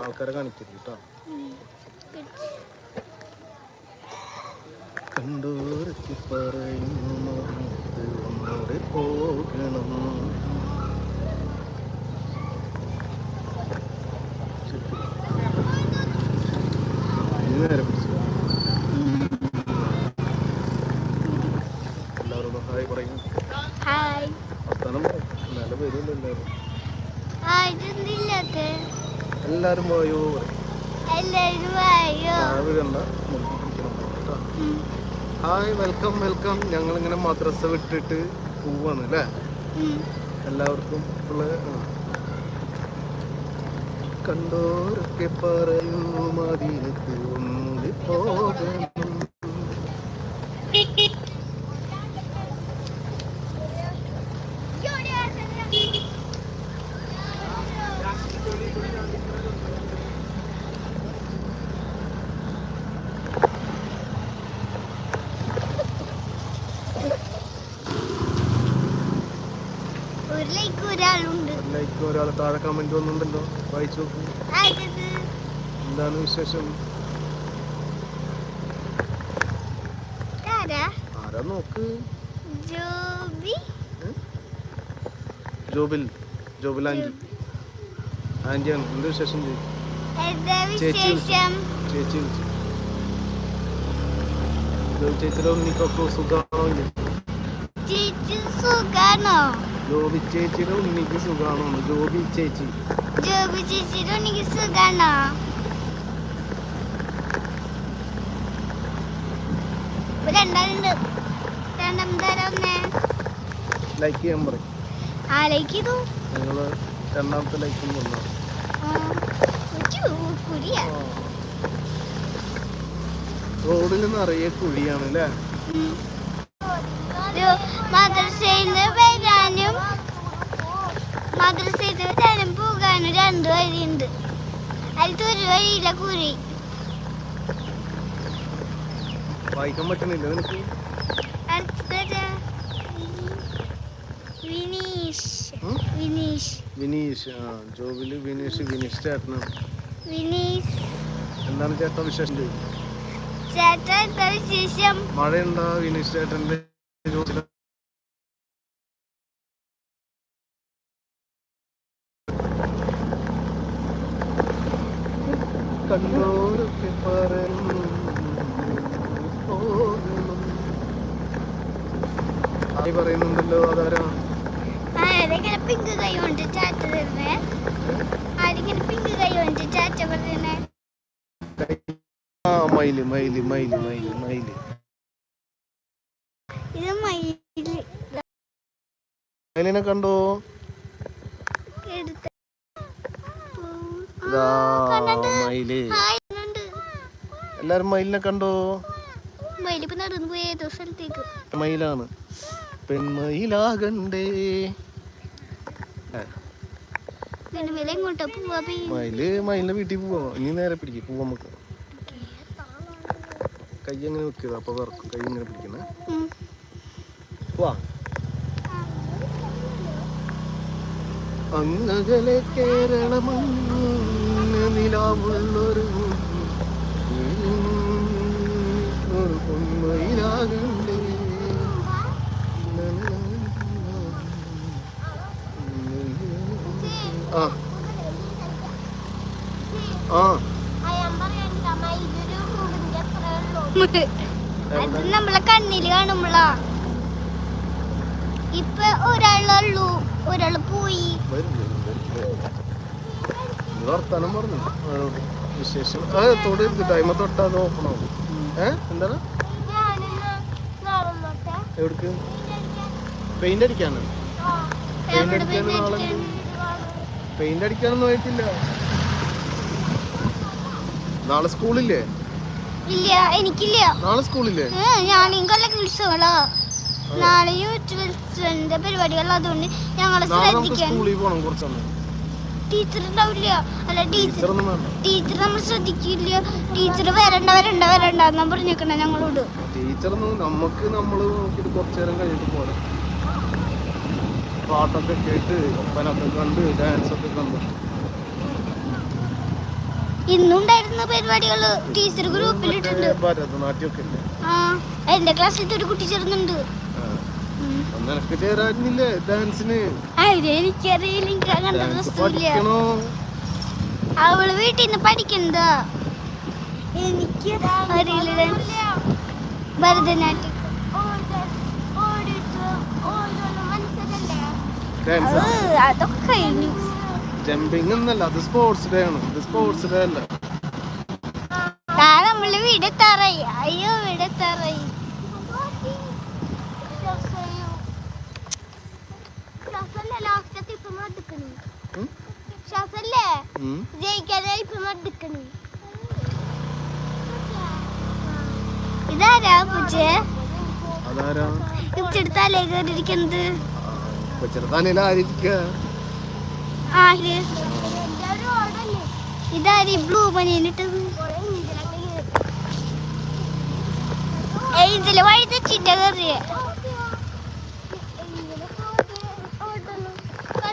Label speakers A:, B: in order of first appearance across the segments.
A: ആൾക്കാരെ കാണിക്കരുത് കേട്ടോ. കണ്ടോരത്തി പറയുന്നു പോകണം ഇനി നേരെ പിടിച്ചു എല്ലാവരോടും ഹായ് പറയും
B: ഹായ്
A: വർത്താനം പറയും നല്ല പേരുണ്ട് എല്ലാവരും
B: ഹായ് ഇതെന്തില്ലാത്ത
A: എല്ലാവരും പോയോ പറയും
B: എല്ലാവരും വായോ
A: താഴെ കണ്ട മുറുക്കി പിടിക്കണം കേട്ടോ ഹായ് വെൽക്കം വെൽക്കം. ഞങ്ങൾ ഇങ്ങനെ മദ്രസ വിട്ടിട്ട് പോവാണ് അല്ലേ എല്ലാവർക്കും ഉള്ള. കണ്ടോരൊക്കെ പറയുന്നു മദീനത്ത് ഒന്നുകൂടി പോകണം
B: ഒരു ലൈക്ക് ഒരാളുണ്ട്.
A: ലൈക്ക് ഒരാൾ താഴെ കമന്റ് വന്നിട്ടുണ്ടല്ലോ വായിച്ചു നോക്കൂ. എന്താണ് വിശേഷം?
B: ആരാ
A: നോക്ക്?
B: ജോബി.
A: ജോബിൽ ജോബിൽ ആന്റി. ആന്റിയാണ് എന്ത് വിശേഷം ചേച്ചി ചേച്ചി വിളിച്ചു. ജോബി ചേച്ചിയുടെ സുഖമാണോ?
B: ചേച്ചി സുഖാണോ?
A: ജോബി ചേച്ചിയുടെ ഉണ്ണിക്ക് സുഖമാണോ? ജോബി ചേച്ചി.
B: ജോബി ചേച്ചിയുടെ ഉണ്ണിക്ക് സുഖമാണോ രണ്ടാളുണ്ട്
A: ലൈക്ക് ചെയ്യാൻ പറയും.
B: ലൈക്ക്
A: നിങ്ങൾ രണ്ടാമത്തെ ലൈക്കും റോഡിൽ നിറയെ കുഴിയാണ് അല്ലേ?
B: വരാനും മദ്രസയിൽ വരാനും പോകാനും രണ്ട് വഴിയുണ്ട്. അതിലത്തെ ഒരു വഴിയില്ല കുറി.
A: വായിക്കാൻ പറ്റണില്ല നിനക്ക്?
B: അടുത്തത് വിനീഷ്.
A: ഉം?
B: വിനീഷ്.
A: വിനീഷ് ആ ജോബിൽ വിനീഷ് വിനീഷ് ചേട്ടനാണ്
B: വിനീഷ്.
A: എന്താണ് ചേട്ടൻ വിശേഷം? ചോദിക്കും
B: വിശേഷം?
A: മഴയുണ്ടോ വിനീഷ് ചേട്ടന്റെ ജോബിൽ? കണ്ണൂരൊക്കെ പറയുന്നു. ഹായ് പറയുന്നുണ്ടല്ലോ അതാരാ?
B: പിങ്ക് കൈ കൊണ്ട് ചാച്ച തരുന്നേ? ആരെങ്കിലും പിങ്ക് കൈ കൊണ്ട് ചാച്ച പറയുന്നേ
A: ആ മയിൽ മയിൽ മയിൽ മയിൽ മയിൽ.
B: ഇത് മയിൽ.
A: മയിലിനെ കണ്ടോ?
B: എടുത്ത് മയിൽ.
A: എല്ലാരും മയിലിനെ കണ്ടോ? മയിലാണ്. പെൺമയിലാകണ്ടേ. മയിൽ മയിലിന്റെ വീട്ടിൽ പോവാ. ഇനി നേരെ പിടിക്കും പോവാ നമുക്ക്. കൈ അങ്ങനെ വെക്കുക അപ്പൊ വറക്കും. കൈ ഇങ്ങനെ പിടിക്കണേ പോവാ അങ്ങകലെ കേരളമങ്ങ് നിലാവുള്ളൊരു ഒരു പൊന്മയിലാകണ്ടേ? ആ. ആ.
B: അത് നമ്മളെ കണ്ണിൽ കാണുമ്പോളാ. ഇപ്പൊ ഒരാളുള്ളൂ ഒരാൾ പോയി.
A: വർത്താനം പറഞ്ഞു. വിശേഷം. ആ തൊടരുത് ടൈമ തൊട്ട് അത് ഓപ്പൺ ആവും. ഏ? എന്താണ്? എവിടേക്ക്? പെയിന്റ് അടിക്കാണ് പെയിന്റ് അടിക്കാൻ നാളെ പെയിന്റ് അടിക്കാനൊന്നും ആയിട്ടില്ല. നാളെ സ്കൂളില്ലേ?
B: ഇല്ല എനിക്കില്ല.
A: നാളെ സ്കൂളില്ലേ?
B: കൊല്ലം ഉത്സവങ്ങളാ നാളെ യൂത്ത് പരിപാടികൾ അതുകൊണ്ട് ഞങ്ങളെ ശ്രദ്ധിക്കാൻ
A: സ്കൂളിൽ പോകണം കുറച്ചൊന്ന്.
B: ടീച്ചർ ഉണ്ടാവില്ല അല്ല ടീച്ചർ ടീച്ചർ നമ്മൾ ശ്രദ്ധിക്കില്ല. ടീച്ചർ വരണ്ട വരണ്ട വരണ്ട എന്നാ പറഞ്ഞേക്കണേ ഞങ്ങളോട്.
A: ടീച്ചർ നമുക്ക് നമ്മൾ നോക്കിയിട്ട് കുറച്ചു നേരം കഴിഞ്ഞിട്ട് പോരാ. പാട്ടൊക്കെ കേട്ട് ഒപ്പനൊക്കെ കണ്ട് ഡാൻസ് ഒക്കെ കണ്ട്.
B: ഇന്നുണ്ടായിരുന്ന പരിപാടികൾ ടീച്ചർ ഗ്രൂപ്പിലിട്ടുണ്ട്
A: ഭരതനാട്യമൊക്കെ
B: ആ എന്റെ ക്ലാസ്സിലത്തെ ഒരു കുട്ടി ചേർന്നുണ്ട്.
A: നിനക്ക് ചേരാനില്ലേ ഡാൻസിന്
B: എനിക്കറിയില്ല എനിക്ക് അങ്ങനത്തെ അവൾ വീട്ടിൽ നിന്ന് പഠിക്കണ്ട? എനിക്ക് അറിയില്ല ഡാൻസ് ഭരതനാട്യം. അതൊക്കെ കഴിഞ്ഞു.
A: ജമ്പിങ് എന്നല്ല അത് സ്പോർട്സ് ഡേ ആണ്. ഇത് സ്പോർട്സ് ഡേ അല്ല?
B: നമ്മൾ വീട് തറയി. അയ്യോ വീട് ഇതാരാ പൂച്ചേ
A: അതാരാ?
B: ഇച്ചെടുത്താലേ കയറിയിരിക്കുന്നത്?
A: കൊച്ചിടത്താനേലും ആയിരിക്കുക
B: ആര്? ഇതാര് ബ്ലൂ പനിയിലിട്ടത് ഏഞ്ചൽ കയറിയ കണ്ട ഒരു
A: ഏ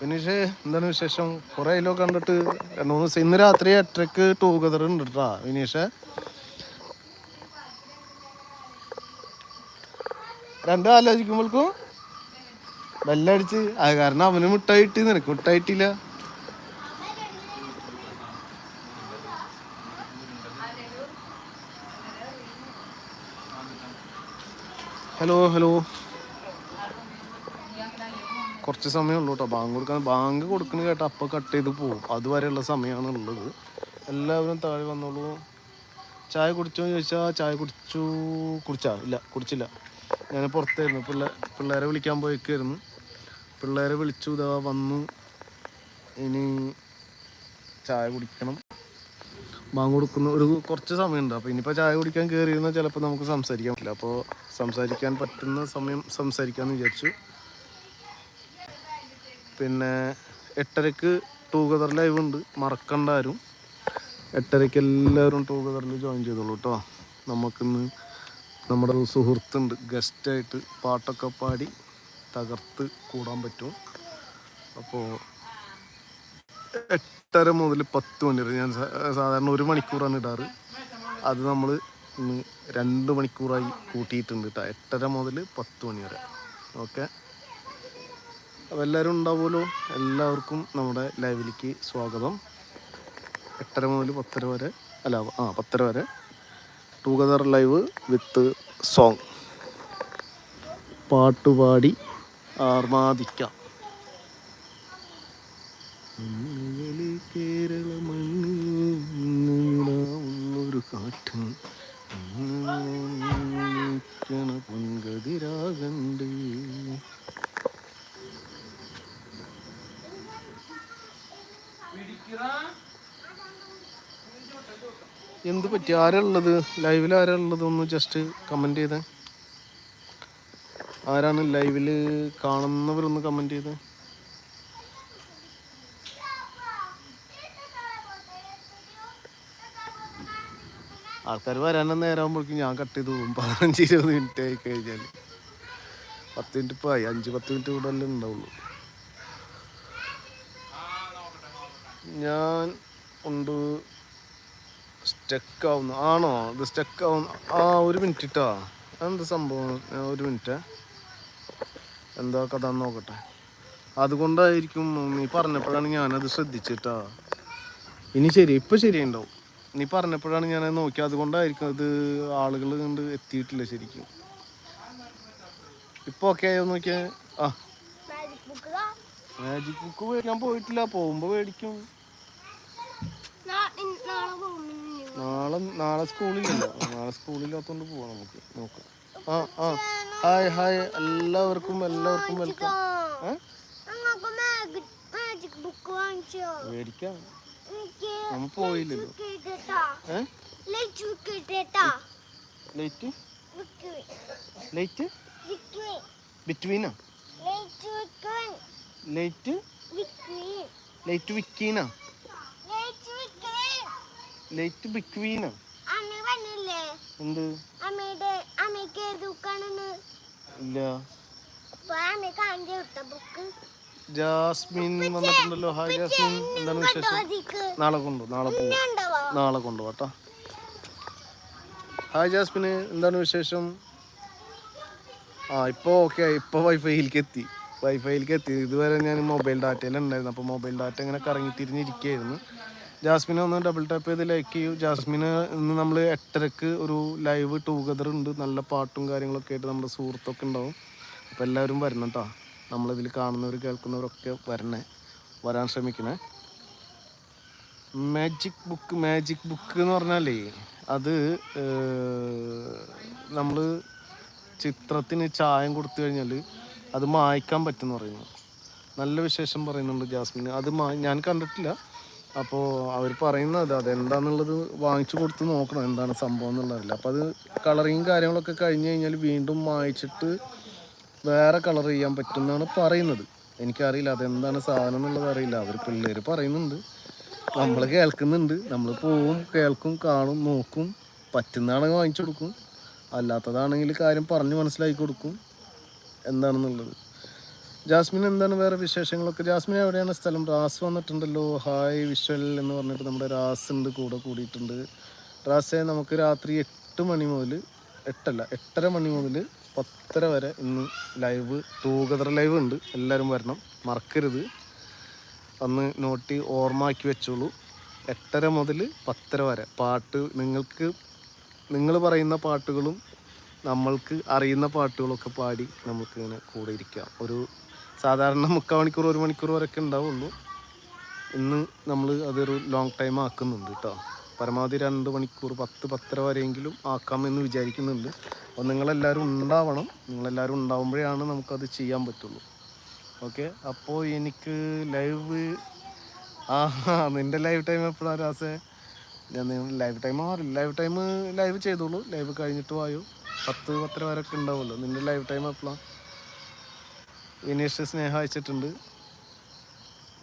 A: ഫിനിഷ് എന്താണ് വിശേഷം? കുറേ അതിലോ കണ്ടിട്ട് രണ്ട് മൂന്ന് ദിവസം ഇന്ന് രാത്രി എട്ടരക്ക് ടൂഗദർ ഉണ്ട് കേട്ടാ വിനീഷ് രണ്ടും ആലോചിക്കുമ്പോൾക്കും ബെല്ലടിച്ച് അത് കാരണം അവന് മുട്ടായിട്ട് നിനക്ക് മുട്ടായിട്ടില്ല. Hello hello. കുറച്ച് സമയമുള്ളൂ കേട്ടോ ബാങ്ക് കൊടുക്കാൻ ബാങ്ക് കൊടുക്കണ കേട്ടോ. അപ്പം കട്ട് ചെയ്ത് പോകും അതുവരെയുള്ള സമയമാണ് ഉള്ളത് എല്ലാവരും താഴെ വന്നോളൂ. ചായ കുടിച്ചോ എന്ന് ചോദിച്ചാൽ ചായ കുടിച്ചു കുടിച്ചാ? ഇല്ല കുടിച്ചില്ല. ഞാൻ പുറത്തായിരുന്നു. പിള്ളേ പിള്ളേരെ വിളിക്കാൻ പോയിക്കായിരുന്നു. പിള്ളേരെ വിളിച്ചു ഇതാ വന്നു. ഇനി ചായ കുടിക്കണം. ബാങ്ക് കൊടുക്കുന്ന ഒരു കുറച്ച് സമയമുണ്ട്. അപ്പോൾ ഇനിയിപ്പോൾ ചായ കുടിക്കാൻ കയറിയിരുന്നാൽ ചിലപ്പോൾ നമുക്ക് സംസാരിക്കാൻ പറ്റില്ല. അപ്പോൾ സംസാരിക്കാൻ പറ്റുന്ന സമയം സംസാരിക്കാമെന്ന് വിചാരിച്ചു. പിന്നെ എട്ടരക്ക് ടൂഗദർ ലൈവ് ഉണ്ട്. മറക്കണ്ട ആരും. എട്ടരയ്ക്ക് എല്ലാവരും ടൂഗദറിൽ ജോയിൻ ചെയ്തോളൂ കേട്ടോ നമുക്കിന്ന് നമ്മുടെ ഒരു സുഹൃത്തുണ്ട്. ഗസ്റ്റായിട്ട് പാട്ടൊക്കെ പാടി തകർത്ത് കൂടാൻ പറ്റും. അപ്പോൾ എട്ടര മുതൽ പത്ത് മണി വരെ ഞാൻ സാധാരണ ഒരു മണിക്കൂറാണ് ഇടാറ്. അത് നമ്മൾ ഇന്ന് രണ്ട് മണിക്കൂറായി കൂട്ടിയിട്ടുണ്ട് കേട്ടോ എട്ടര മുതൽ പത്ത് മണി വരെ. ഓക്കെ? അപ്പോൾ എല്ലാവരും ഉണ്ടാവുമല്ലോ. എല്ലാവർക്കും നമ്മുടെ ലൈവിലേക്ക് സ്വാഗതം. എട്ടര മുതൽ പത്തര വരെ അല്ല ആ പത്തര വരെ ടുഗദർ ലൈവ് വിത്ത് സോങ് പാട്ടുപാടി ആർമാദിക്കാം. എന്ത് പറ്റി? ആരാ ഉള്ളത് ലൈവിൽ ആരാ ഉള്ളത് ഒന്ന് ജസ്റ്റ് കമന്റ് ചെയ്തേ. ആരാണ് ലൈവിൽ കാണുന്നവരൊന്ന് കമന്റ് ചെയ്ത്. ആൾക്കാർ വരാനും നേരമാകുമ്പോഴേക്കും ഞാൻ കട്ട് ചെയ്ത് പോകും. പതിനഞ്ച് ഇരുപത് മിനിറ്റ് ആയി കഴിഞ്ഞാൽ പത്ത് മിനിറ്റ് ഇപ്പോൾ ആയി. അഞ്ച് പത്ത് മിനിറ്റ് കൂടെ അല്ലേ ഉണ്ടാവുള്ളൂ. ഞാൻ ഉണ്ട് സ്റ്റക്ക് ആവുന്നു ആണോ? ഇത് സ്റ്റക്ക് ആവുന്നു ആ ഒരു മിനിറ്റ് ഇട്ടാ എന്ത് സംഭവം? ഒരു മിനിറ്റ് എന്താ കഥ നോക്കട്ടെ. അതുകൊണ്ടായിരിക്കും നീ പറഞ്ഞപ്പോഴാണ് ഞാനത് ശ്രദ്ധിച്ചിട്ടാ. ഇനി ശരി ഇപ്പം ശരിയുണ്ടാവും. നീ പറഞ്ഞപ്പോഴാണ് ഞാനത് നോക്കി അതുകൊണ്ടായിരിക്കും അത് ആളുകൾ കണ്ട് എത്തിയിട്ടില്ല ശരിക്കും. ഇപ്പൊ ഓക്കെ ആയോ നോക്കിയാ. ആ.
B: മാജിക് ബുക്ക്
A: മേടിക്കാൻ പോയിട്ടില്ല. പോകുമ്പോ മേടിക്കും.
B: നാളെ
A: നാളെ സ്കൂളില്ലല്ലോ. സ്കൂളിലല്ലോ നാളെ സ്കൂളില്ലാത്തോണ്ട് പോവാം നമുക്ക്. നോക്കാം ആ ആ. Hi hi. എല്ലാവർക്കും എല്ലാവർക്കും വെൽക്കം മേടിക്കാം. നമ്മ പോയില്ലല്ലോ.
B: ലൈറ്റ്
A: ലൈറ്റ് ബിറ്റ്വീനാ വിക്കീനാ
B: ലൈറ്റ്
A: ബിക്വീനാ
B: അമ്മ വന്നില്ലേ?
A: എന്ത്? ഇല്ല.
B: അപ്പ അമ്മ കാണ്ടി ഉട്ട ബുക്ക്
A: ജാസ്മിൻ വന്നിട്ടുണ്ടല്ലോ. Hi Jasmine. എന്താണ് വിശേഷം? നാളെ കൊണ്ടു നാളെ
B: പോ
A: നാളെ കൊണ്ടു കേട്ടോ ഹായ് ജാസ്മിന് എന്താണ് വിശേഷം? ആ ഇപ്പോൾ ഓക്കെ ഇപ്പോൾ വൈഫൈയിലേക്ക് എത്തി. വൈഫൈയിലേക്ക് എത്തി. ഇതുവരെ ഞാൻ മൊബൈൽ ഡാറ്റയിലുണ്ടായിരുന്നു അപ്പോൾ മൊബൈൽ ഡാറ്റ ഇങ്ങനെ കറങ്ങി തിരിഞ്ഞിരിക്കുകയായിരുന്നു. ജാസ്മിനെ ഒന്ന് ഡബിൾ ടാപ്പ് ചെയ്ത് ലൈക്ക് ചെയ്യൂ. ജാസ്മിന് ഇന്ന് നമ്മൾ എട്ടരക്ക് ഒരു ലൈവ് ടുഗദർ ഉണ്ട്. നല്ല പാട്ടും കാര്യങ്ങളൊക്കെ ആയിട്ട് നമ്മുടെ സുഹൃത്തൊക്കെ ഉണ്ടാവും. അപ്പോൾ എല്ലാവരും വരണം കേട്ടോ നമ്മളിതിൽ കാണുന്നവർ കേൾക്കുന്നവരൊക്കെ വരണേ. വരാൻ ശ്രമിക്കണേ. മാജിക് ബുക്ക് മാജിക് ബുക്ക് എന്ന് പറഞ്ഞാലേ അത് നമ്മൾ ചിത്രത്തിന് ചായം കൊടുത്തു കഴിഞ്ഞാൽ അത് മായ്ക്കാൻ പറ്റുമെന്ന് പറയുന്നു. നല്ല വിശേഷം പറയുന്നുണ്ട് ജാസ്മിന്. അത് ഞാൻ കണ്ടിട്ടില്ല. അപ്പോൾ അവർ പറയുന്നത് അതെന്താന്നുള്ളത് വാങ്ങിച്ചു കൊടുത്ത് നോക്കണം എന്താണ് സംഭവം എന്നുള്ളതല്ല. അപ്പോൾ അത് കളറിങ് കാര്യങ്ങളൊക്കെ കഴിഞ്ഞ് കഴിഞ്ഞാൽ വീണ്ടും മായ്ച്ചിട്ട് വേറെ കളർ ചെയ്യാൻ പറ്റും എന്നാണ് പറയുന്നത്. എനിക്കറിയില്ല അതെന്താണ് സാധനം എന്നുള്ളത് അറിയില്ല. അവർ പിള്ളേർ പറയുന്നുണ്ട്. നമ്മൾ കേൾക്കുന്നുണ്ട്. നമ്മൾ പോവും കേൾക്കും കാണും നോക്കും. പറ്റുന്നതാണെങ്കിൽ വാങ്ങിച്ചു കൊടുക്കും. അല്ലാത്തതാണെങ്കിൽ കാര്യം പറഞ്ഞ് മനസ്സിലാക്കി കൊടുക്കും. എന്താണെന്നുള്ളത്. ജാസ്മിൻ എന്താണ് വേറെ വിശേഷങ്ങളൊക്കെ? ജാസ്മിൻ എവിടെയാണ് സ്ഥലം? റാസ് വന്നിട്ടുണ്ടല്ലോ. ഹായ് വിഷ്വൽ എന്ന് പറഞ്ഞിട്ട് നമ്മുടെ റാസ് ഉണ്ട് കൂടെ കൂടിയിട്ടുണ്ട്. റാസെ നമുക്ക് രാത്രി എട്ട് മണി മുതൽ എട്ടല്ല എട്ടര മണി മുതൽ പത്തര വരെ ഇന്ന് ലൈവ് ടൂഗദർ ലൈവ് ഉണ്ട്. എല്ലാവരും വരണം. മറക്കരുത്. അന്ന് നോട്ടി ഓർമ്മയാക്കി വെച്ചോളൂ. എട്ടര മുതൽ പത്തര വരെ. പാട്ട് നിങ്ങൾക്ക് നിങ്ങൾ പറയുന്ന പാട്ടുകളും നമ്മൾക്ക് അറിയുന്ന പാട്ടുകളൊക്കെ പാടി നമുക്ക് ഇങ്ങനെ കൂടെ ഇരിക്കാം. ഒരു സാധാരണ മുക്കാൽ മണിക്കൂർ ഒരു മണിക്കൂർ വരെയൊക്കെ ഉണ്ടാവുള്ളൂ. ഇന്ന് നമ്മൾ അതൊരു ലോങ് ടൈം ആക്കുന്നുണ്ട് കേട്ടോ പരമാവധി രണ്ട് മണിക്കൂർ പത്ത് പത്തര വരെയെങ്കിലും ആക്കാമെന്ന് വിചാരിക്കുന്നുണ്ട്. അപ്പോൾ നിങ്ങളെല്ലാവരും ഉണ്ടാവണം. നിങ്ങളെല്ലാവരും ഉണ്ടാവുമ്പോഴാണ് നമുക്കത് ചെയ്യാൻ പറ്റുള്ളൂ. ഓക്കെ? അപ്പോൾ എനിക്ക് ലൈവ് ആ നിന്റെ ലൈവ് ടൈം എപ്പോഴാണ് രാസേ? ഞാൻ നിങ്ങൾ ലൈവ് ടൈം മാറില്ല ലൈവ് ടൈം ലൈവ് ചെയ്തോളൂ. ലൈവ് കഴിഞ്ഞിട്ട് വായോ? പത്ത് പത്തര വരെയൊക്കെ ഉണ്ടാവുമല്ലോ. നിന്റെ ലൈവ് ടൈം എപ്പോഴാണ് വിനീഷ് സ്നേഹം അയച്ചിട്ടുണ്ട്.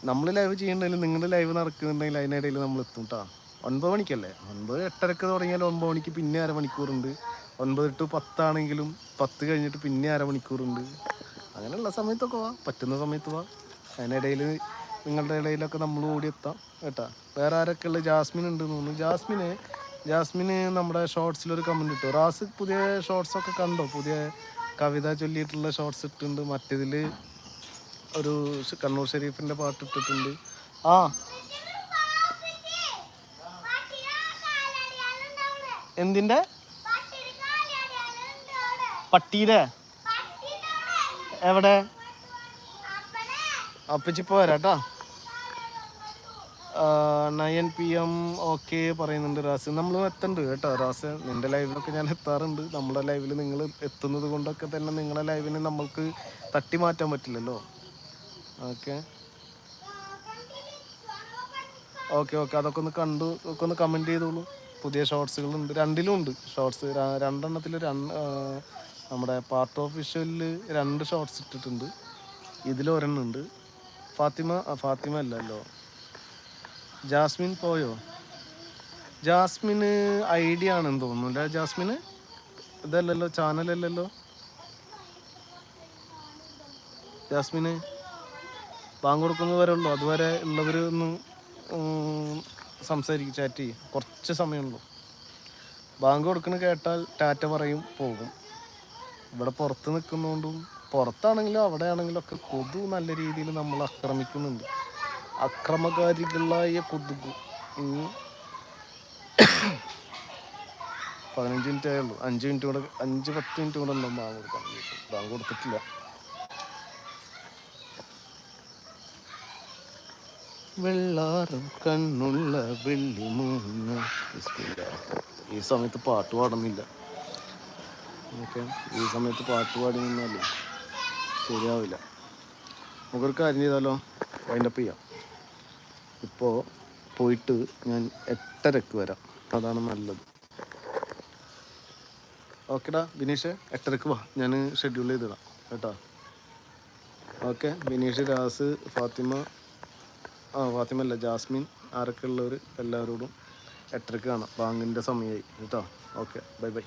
A: നമ്മൾ ലൈവ് ചെയ്യണ്ടെങ്കിൽ നിങ്ങളുടെ ലൈവ് നടക്കുന്നുണ്ടെങ്കിൽ അതിനിടയിൽ നമ്മൾ എത്തും കേട്ടോ ഒൻപത് മണിക്കല്ലേ? ഒൻപത് എട്ടരക്ക് തുടങ്ങിയാൽ ഒൻപത് മണിക്ക് പിന്നെ അരമണിക്കൂറുണ്ട്. ഒൻപത് ടു പത്താണെങ്കിലും പത്ത് കഴിഞ്ഞിട്ട് പിന്നെ അരമണിക്കൂറുണ്ട്. അങ്ങനെയുള്ള സമയത്തൊക്കെ വാ. പറ്റുന്ന സമയത്ത് വാ. അതിനിടയിൽ നിങ്ങളുടെ ഇടയിലൊക്കെ നമ്മൾ ഓടി എത്താം കേട്ടാ. വേറെ ആരൊക്കെ ഉള്ള ജാസ്മിൻ ഉണ്ട് തോന്നുന്നു. ജാസ്മിന് ജാസ്മിന് നമ്മുടെ ഷോർട്സിലൊരു കമന്റ് ഇട്ടു. റാസ് പുതിയ ഷോർട്സൊക്കെ കണ്ടോ? പുതിയ കവിത ചൊല്ലിയിട്ടുള്ള ഷോർട്സ് ഇട്ടിട്ടുണ്ട്. മറ്റേതിൽ ഒരു കണ്ണൂർ ഷെരീഫിന്റെ പാട്ട് ഇട്ടിട്ടുണ്ട്. ആ. എന്തിന്റെ പട്ടിയുടെ എവിടെ? അപ്പച്ചി വരാട്ടാ. നയൻ പി എം ഓക്കെ പറയുന്നുണ്ട് റാസ്. നമ്മൾ എത്തുന്നുണ്ട് കേട്ടോ റാസ്. നിന്റെ ലൈവിലൊക്കെ ഞാൻ എത്താറുണ്ട്. നമ്മുടെ ലൈവിൽ നിങ്ങൾ എത്തുന്നത് കൊണ്ടൊക്കെ തന്നെ നിങ്ങളെ ലൈവിനെ നമ്മൾക്ക് തട്ടി മാറ്റാൻ പറ്റില്ലല്ലോ. ഓക്കെ ഓക്കെ ഓക്കെ അതൊക്കെ ഒന്ന് കണ്ടു ഒക്കെ ഒന്ന് കമന്റ് ചെയ്തോളൂ. പുതിയ ഷോർട്സുകളുണ്ട് രണ്ടിലും ഉണ്ട് ഷോർട്സ് രണ്ടെണ്ണത്തിൽ രണ്ട് നമ്മുടെ പാർട്ട് ഓഫ് ഓഫീഷ്യലിൽ രണ്ട് ഷോർട്സ് ഇട്ടിട്ടുണ്ട്. ഇതിലൊരെണ്ണം ഉണ്ട്. ഫാത്തിമ ഫാത്തിമ അല്ലല്ലോ. ജാസ്മിൻ പോയോ? ജാസ്മിന് ഐഡിയ ആണെന്ന് തോന്നുന്നു അല്ലേ ജാസ്മിന്? ഇതല്ലല്ലോ ചാനലല്ലല്ലോ ജാസ്മിന് ബാങ്ക് കൊടുക്കുന്നത് വരെ ഉള്ളൂ അതുവരെ ഉള്ളവർ ഒന്ന് സംസാരിക്കും ചാറ്റ് ചെയ്യും. കുറച്ച് സമയമുള്ളൂ. ബാങ്ക് കൊടുക്കണ കേട്ടാൽ ടാറ്റ പറയും പോകും. ഇവിടെ പുറത്ത് നിൽക്കുന്നതുകൊണ്ടും പുറത്താണെങ്കിലും അവിടെയാണെങ്കിലും ഒക്കെ കൊതു നല്ല രീതിയിൽ നമ്മൾ ആക്രമിക്കുന്നുണ്ട്. അക്രമകാരികളായ കൊതുക്. പതിനഞ്ച് മിനിറ്റ് ആയുള്ളൂ അഞ്ച് മിനിറ്റ് കൂടെ അഞ്ച് പത്ത് മിനിറ്റ് കൂടെ ഉണ്ടാവും ബാങ്ക് കൊടുക്കാൻ ബാങ്ക് കൊടുത്തിട്ടില്ല. വെള്ളാറും കണ്ണുള്ള വെള്ളി മൂന്ന്. ഈ സമയത്ത് പാട്ട് പാടുന്നില്ല. ഓക്കെ ഈ സമയത്ത് പാട്ട് പാടി നിന്നാലേ ശരിയാവില്ല. നമുക്കൊരു കാര്യം ചെയ്താലോ? വൈൻഡപ്പ് ചെയ്യാം. ഇപ്പോൾ പോയിട്ട് ഞാൻ എട്ടരക്ക് വരാം. അതാണ് നല്ലത്. ഓക്കെടാ ബിനീഷ് എട്ടരക്ക് വാ. ഞാൻ ഷെഡ്യൂൾ ചെയ്തിടാം. കേട്ടോ? ഓക്കെ ബിനീഷ് രാസ് ഫാത്തിമ ആ ഫാത്തിമ അല്ല ജാസ്മിൻ ആരൊക്കെ ഉള്ളവർ എല്ലാവരോടും എട്ടരക്ക് കാണാം. ബാങ്കിന്റെ സമയമായി കേട്ടോ? Okay bye bye.